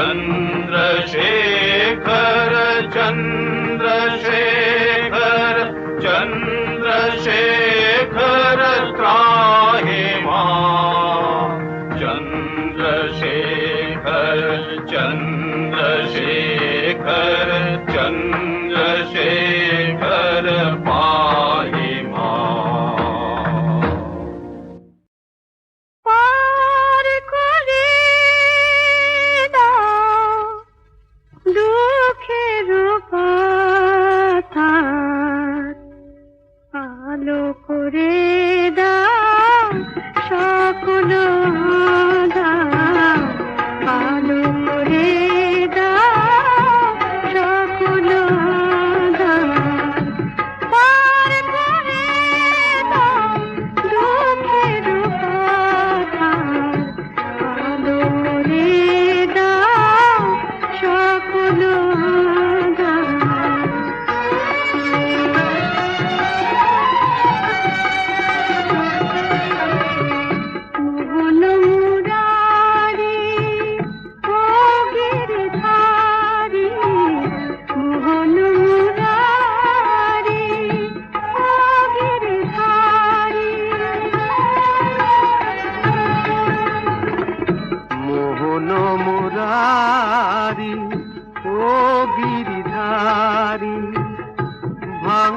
And.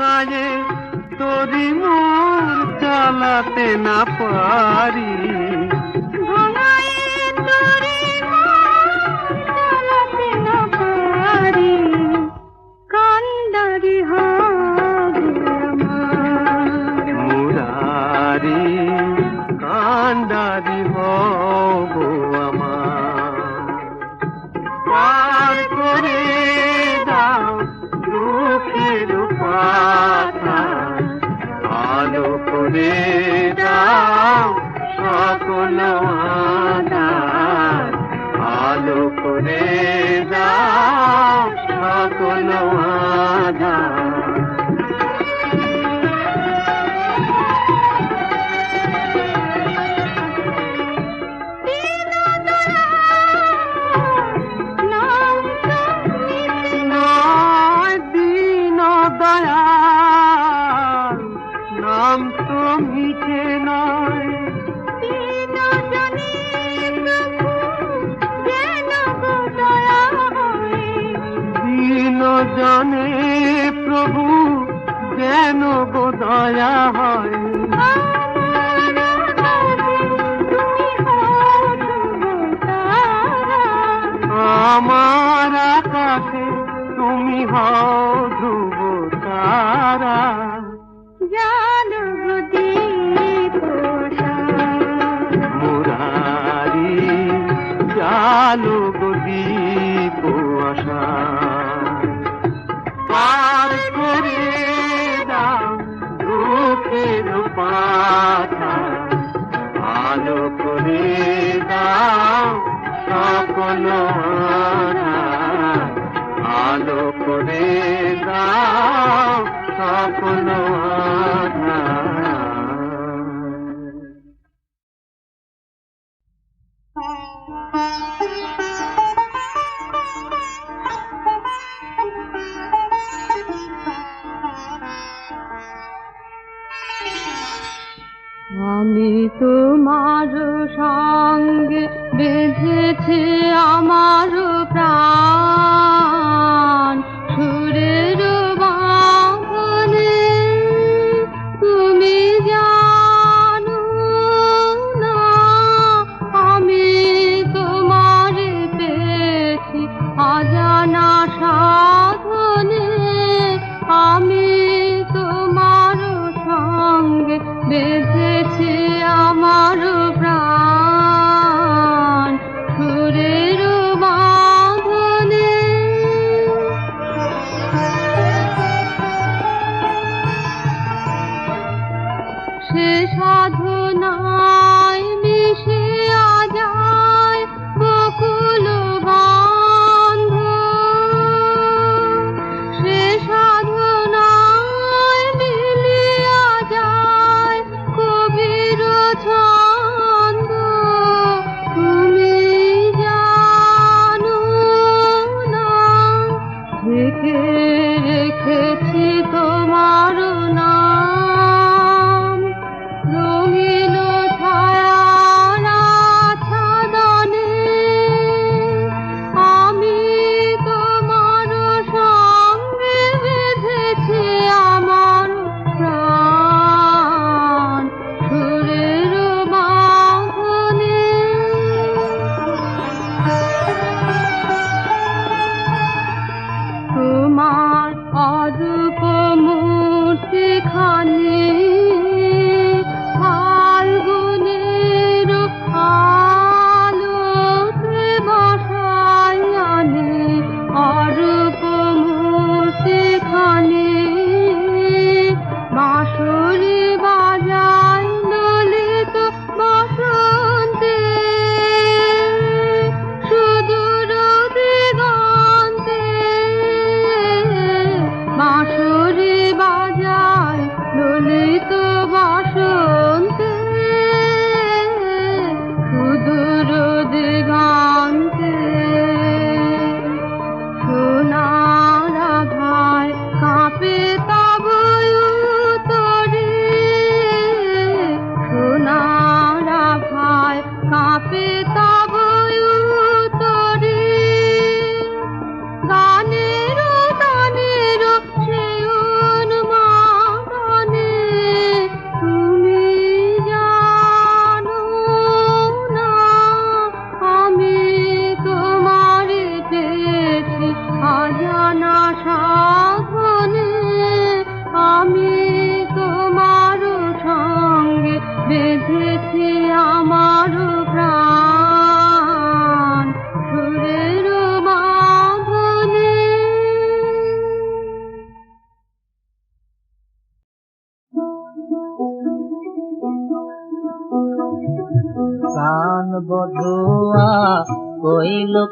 ভাঙায়ে তোরি মোর চালাতে না পারি। আলো করে দাও সকল আধার আলো করে দাও সকল মিছে নয়। জানে প্রভু যেন গো দয়া হয়। আমার আকাশে তুমি হও। চালু গদীপ আশা। পার করে দাও দুঃখের পাথা আলো করে দাও সকল আলো করে দাও সকল আমি তোমার সঙ্গে বেঁধেছে আমার প্রাণ।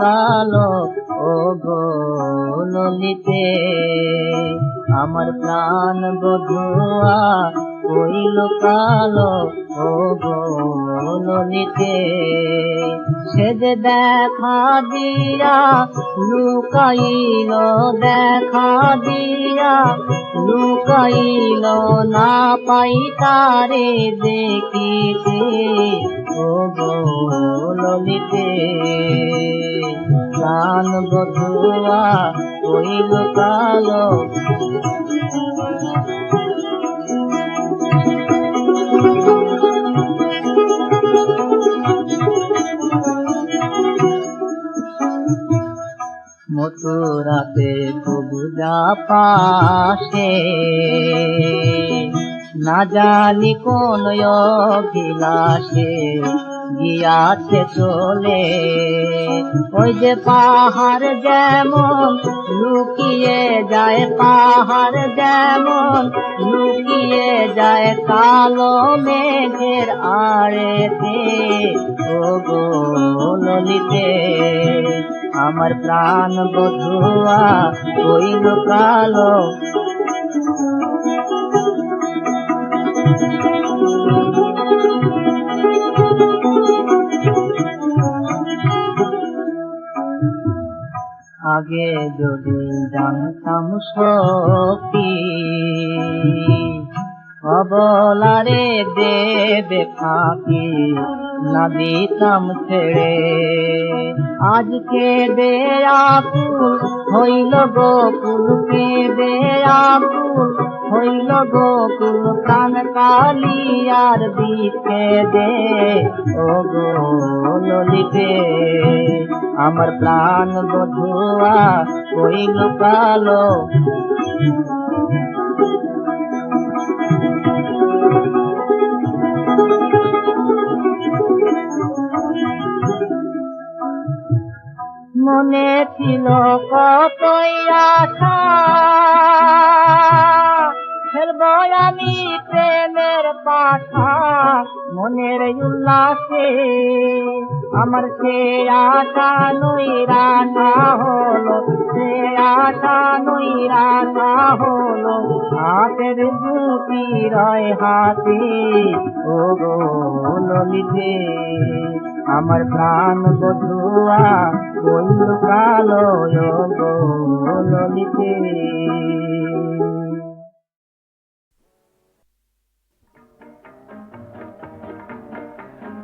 কালো ও গো ললিতে আমার প্রাণ বধুয়া হইল কালো ও গো ললিতে সে যে দেখা দিয়া লুকাইল, দেখা দিয়া লুকাইল না পাই তারে দেখিতে ও গো ললিতে প্রাণ বধুয়া হইল কালো কবুজা পাশে। না জানি কোন অভিলাষে গিয়াছে চলে। ওই যে পাহাড় যেমন লুকিয়ে যায়, পাহাড় যেমন লুকিয়ে যায় কালো মেঘের আড়েতে, ও গো ললিতে। আমার প্রাণ বধুয়া হইল কালো। আগে যদি জানতাম সত্যি অবলারে দেবে ফাঁকি। না দিতাম ছেড়ে। আজকে দে আকুল হইল গোকুল কে দে আকুল হইল গোকুল প্রাণ কালিয়ার দিকে দে। ও গো ললিতে, আমার প্রাণ বধুয়া হইল কালো। মনে ছিল কতই আশা। খেলব আমি প্রেমের পাঠা মনের উল্লাসে। আমার সে আশা নৈরাশা হলো, সে আশা নৈরাশা হলো। হাতের জুতি রয় হাতে ও গো ললিতে আমার প্রাণ বধুয়া বইল কালো ললিতে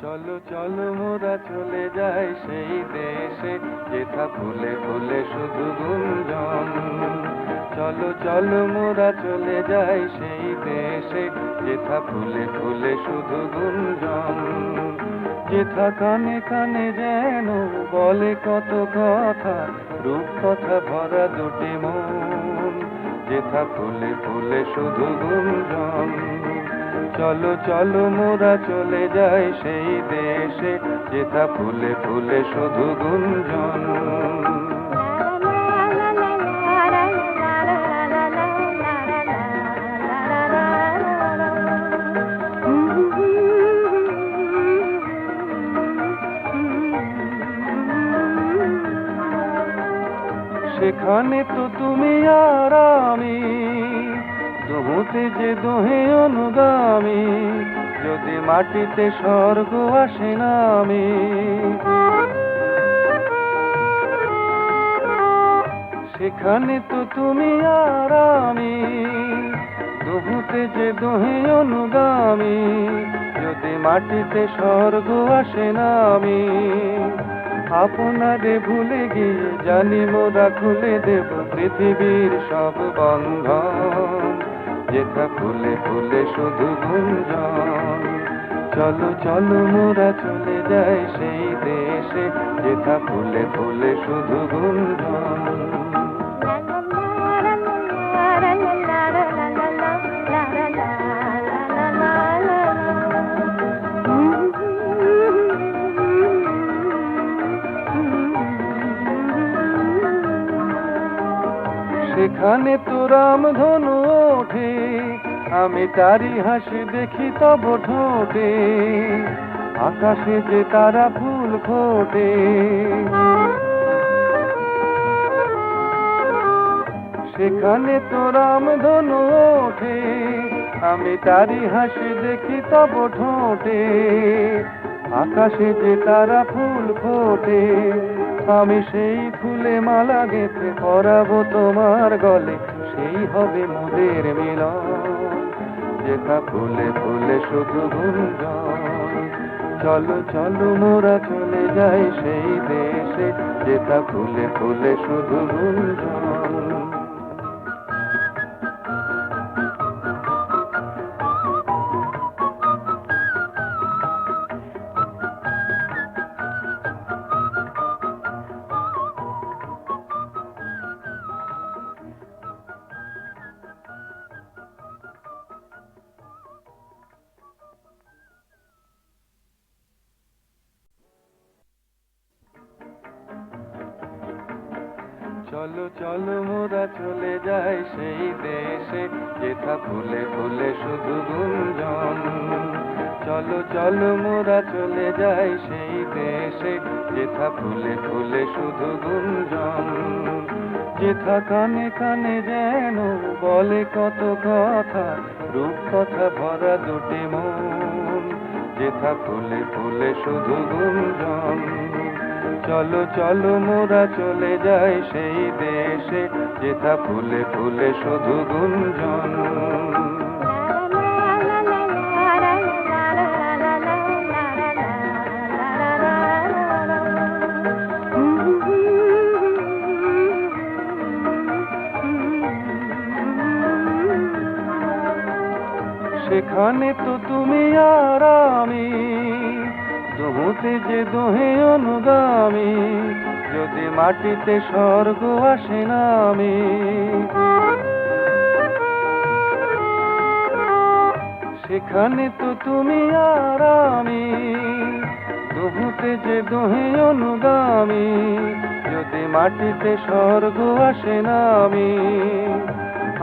চলো চলো মোরা চলে যাই সেই দেশে, যেথা ফুলে ফুলে শুধু গুঞ্জন। চলো চলো মোরা চলে যাই সেই দেশে, যেথা ফুলে ফুলে শুধু গুঞ্জন। যেথা কানে কানে যেন বলে কত কথা, রূপ কথা ভরা দুটি মন। যেথা ফুলে ফুলে শুধু গুঞ্জন, চলো চলো মোরা চলে যাই সেই দেশে। যেথা ফুলে ফুলে শুধু গুঞ্জন। সেখানে তো তুমি আর আমি দোহতে যে দোহে অনুগামী, যদি মাটিতে স্বর্গ আসে না আমি সেখানে তো তুমি আর আমি দোহতে যে দোহে অনুগামী, যদি মাটিতে স্বর্গ আসে না আমি আপনারে ভুলে গিয়ে জানি মোরা খুলে দেব পৃথিবীর সব বন্ধন। যেথা ফুলে ফুলে শুধু গুঞ্জন। চলো চলো মোরা চলে যাই সেই দেশে। যেটা ফুলে ফুলে শুধু গুঞ্জন। সেখানে তো রামধনু ওঠে, আমি তারি হাসি দেখি তব ঠোঁটে, আকাশে যে তারা ফুল ফোটে। সেখানে তো রামধনু ওঠে, আমি তারি হাসি দেখি তব ঠোঁটে, আকাশে যে তারা ফুল ফোটে। আমি সেই ফুলে মালা গেঁথে পরাবো তোমার গলে। সেই হবে মোদের মিলন যেটা ফুলে ফুলে শুধু গুঞ্জন। চলো চলো, মোরা চলে যাই সেই দেশে যেথা ফুলে ফুলে শুধু গুঞ্জন। চলো চলো, মোরা চলে যাই সেই দেশে, যেথা ফুলে ফুলে শুধু গুঞ্জন। চলো চলো, মোরা চলে যাই সেই দেশে, যেথা ফুলে ফুলে শুধু গুঞ্জন। যেথা কানে কানে যেন বলে কত কথা, রূপ কথা ভরা দুটি মন। যেথা ফুলে ফুলে শুধু গুঞ্জন। চলো চলো মোরা চলে যাই সেই দেশে। যেথা ফুলে ফুলে শুধু গুঞ্জন। দোহতে যে দোহে অনুগামী, যদি মাটিতে স্বর্গ আসে না আমি সেখানে তো তুমি আর আমি, দোহতে যে দোহে অনুগামী, যদি মাটিতে স্বর্গ আসে না আমি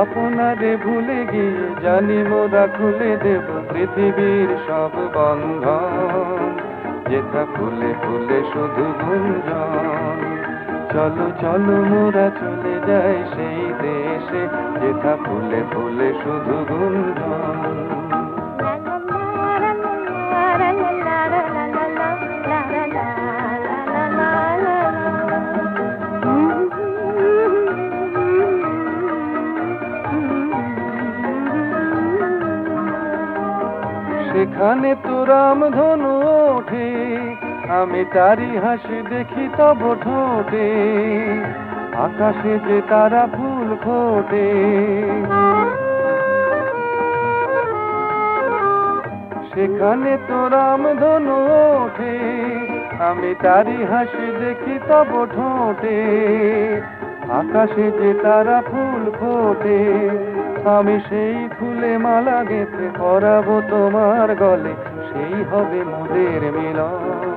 আপনারে ভুলে গিয়ে জানি মোরা খুলে দেব পৃথিবীর সব বন্ধন। যেথা ফুলে ফুলে শুধু গুঞ্জন চলো চলো মোরা চলে যাই সেই দেশে, যেথা ফুলে ফুলে শুধু গুঞ্জন সেখানে তো রামধনু ওঠে আমি তারি হাসি দেখি তব ঠোঁটে, আকাশে যে তারা ফুল ফোটে। সেখানে তো রামধনু ওঠে, আমি তারি হাসি দেখি তব ঠোঁটে, আকাশে যে তারা ফুল ফোটে। আমি সেই ফুলে মালা গেঁথে পরাবো তোমার গলে, সেই হবে মোদের মিলন।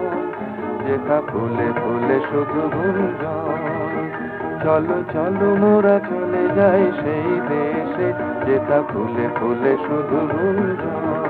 যেথা ফুলে ফুলে শুধু গুঞ্জন। চলো চলো, মোরা চলে যাই সেই দেশে। যেটা ফুলে ফুলে শুধু গুঞ্জন।